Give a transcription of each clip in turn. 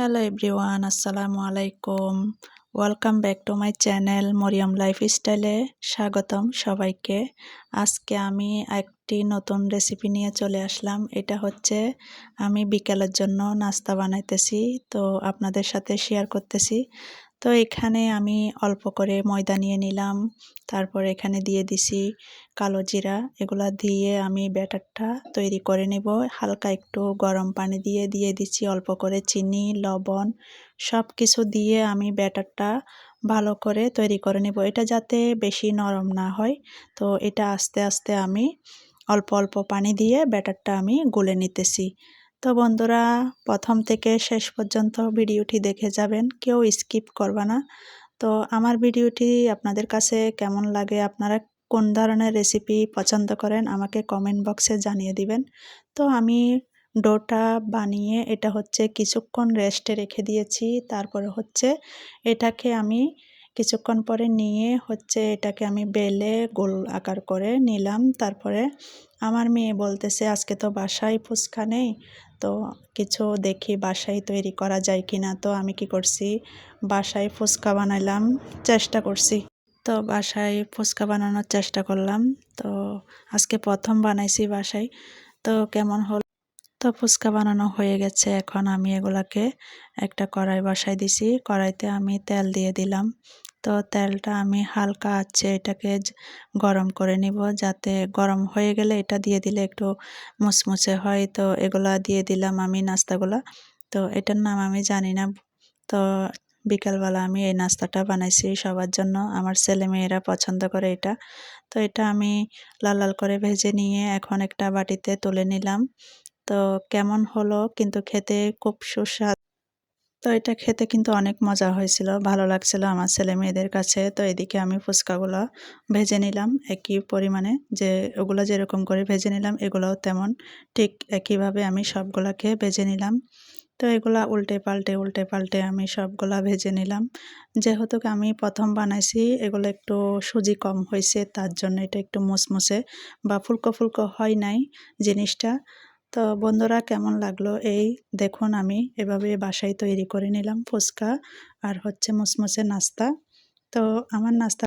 Hello everyone আসসালামু আলাইকুম welcome back to my channel Mariyam লাইফস্টাইলে স্বাগতম সবাইকে। আজকে আমি একটি নতুন রেসিপি নিয়ে চলে আসলাম। এটা হচ্ছে আমি বিকেলের জন্য নাস্তা বানাইতেছি, তো আপনাদের সাথে শেয়ার করতেছি। তো এখানে আমি অল্প করে ময়দা নিয়ে নিলাম। তারপর এখানে দিয়ে দিছি কালো জিরা। এগুলা দিয়ে আমি ব্যাটারটা তৈরি করে নেব। হালকা একটু গরম পানি দিয়ে দিয়ে দিচ্ছি অল্প করে চিনি, লবণ। সব কিছু দিয়ে আমি ব্যাটারটা ভালো করে তৈরি করে নেব। এটা যাতে বেশি নরম না হয়। তো এটা আস্তে আস্তে আমি অল্প অল্প পানি দিয়ে ব্যাটারটা আমি গুলে নিতেছি। তো বন্ধুরা, প্রথম থেকে শেষ পর্যন্ত ভিডিওটি দেখে যাবেন, কেউ স্কিপ করবা না। তো আমার ভিডিওটি আপনাদের কাছে কেমন লাগে, আপনারা কোন ধরনের রেসিপি পছন্দ করেন, আমাকে কমেন্ট বক্সে জানিয়ে দিবেন। তো আমি ডোটা বানিয়ে, এটা হচ্ছে কিছুক্ষণ রেস্টে রেখে দিয়েছি, তারপরে হচ্ছে এটাকে আমি কিছুক্ষণ পরে নিয়ে হচ্ছে এটাকে আমি বেলে গোল আকার করে নিলাম। তারপরে আমার মেয়ে বলতেছে, আজকে তো বাসায় ফুচকা নেই, তো কিছু দেখি বাসায় তৈরি করা যায় কি না তো আমি কি করছি, বাসায় ফুচকা বানাইলাম চেষ্টা করছি। তো বাসায় ফুচকা বানানোর চেষ্টা করলাম। তো আজকে প্রথম বানাইছি বাসায়। তো কেমন হল? তো ফুচকা বানানো হয়ে গেছে। এখন আমি এগুলাকে একটা কড়াই বসাই দিছি। কড়াইতে আমি তেল দিয়ে দিলাম। তো তেলটা আমি হালকা আছে এটাকে গরম করে নিব। যাতে গরম হয়ে গেলে এটা দিয়ে দিলে একটু মুচমুচে হয়। তো এগুলা দিয়ে দিলাম আমি নাস্তাগুলা। তো এটার নাম আমি জানি না। তো বিকালবেলা আমি এই নাস্তাটা বানাইছি সবার জন্য। আমার ছেলে মেয়েরা পছন্দ করে এটা। তো এটা আমি লাল লাল করে ভেজে নিয়ে এখন একটা বাটিতে তুলে নিলাম। তো কেমন হলো? কিন্তু খেতে খুব সুস্বাদ। তো এটা খেতে কিন্তু অনেক মজা হয়েছিল, ভালো লাগছিল আমার ছেলে মেয়েদের কাছে। তো এদিকে আমি ফুচকাগুলো ভেজে নিলাম একই পরিমাণে, যে ওগুলো যেরকম করে ভেজে নিলাম এগুলোও তেমন। ঠিক একইভাবে আমি সবগুলাকে ভেজে নিলাম। তো এগুলা উল্টে পাল্টে উল্টে পাল্টে আমি সবগুলা ভেজে নিলাম। যেহেতু আমি প্রথম বানাইছি, এগুলো একটু সুজি কম হয়েছে, তার জন্য এটা একটু মুসমুসে বা ফুলকো ফুলকো হয় নাই জিনিসটা। তো বন্ধুরা, কেমন লাগল? এই দেখুন আমি এভাবে বাসায় তৈরি করে নিলাম ফুচকা আর হচ্ছে মুসমুসে নাস্তা। তো আমার নাস্তা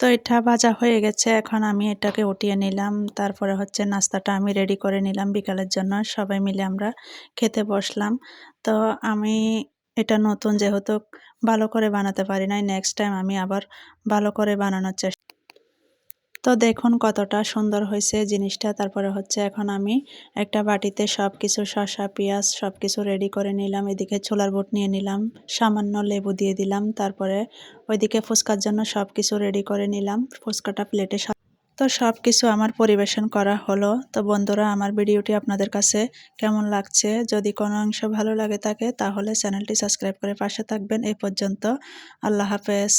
তো এটা ভাজা হয়ে গেছে, এখন আমি এটাকে উঠিয়ে নিলাম। তারপরে হচ্ছে নাস্তাটা আমি রেডি করে নিলাম বিকালের জন্য, সবাই মিলে আমরা খেতে বসলাম। তো আমি এটা নতুন যেহেতু ভালো করে বানাতে পারি নাই নেক্সট টাইম আমি আবার ভালো করে বানানোর চেষ্টা তো দেখুন কতটা সুন্দর হয়েছে জিনিসটা। তারপরে হচ্ছে এখন আমি একটা বাটিতে সব কিছু শসা, পেঁয়াজ সব কিছু রেডি করে নিলাম। এদিকে ছোলার বুট নিয়ে নিলাম, সামান্য লেবু দিয়ে দিলাম। তারপরে ওইদিকে ফুচকার জন্য সব কিছু রেডি করে নিলাম। ফুচকাটা প্লেটে তো সব কিছু আমার পরিবেশন করা হলো। তো বন্ধুরা, আমার ভিডিওটি আপনাদের কাছে কেমন লাগছে? যদি কোনো অংশ ভালো লাগে থাকে, তাহলে চ্যানেলটি সাবস্ক্রাইব করে পাশে থাকবেন। এই পর্যন্ত আল্লাহ হাফেজ।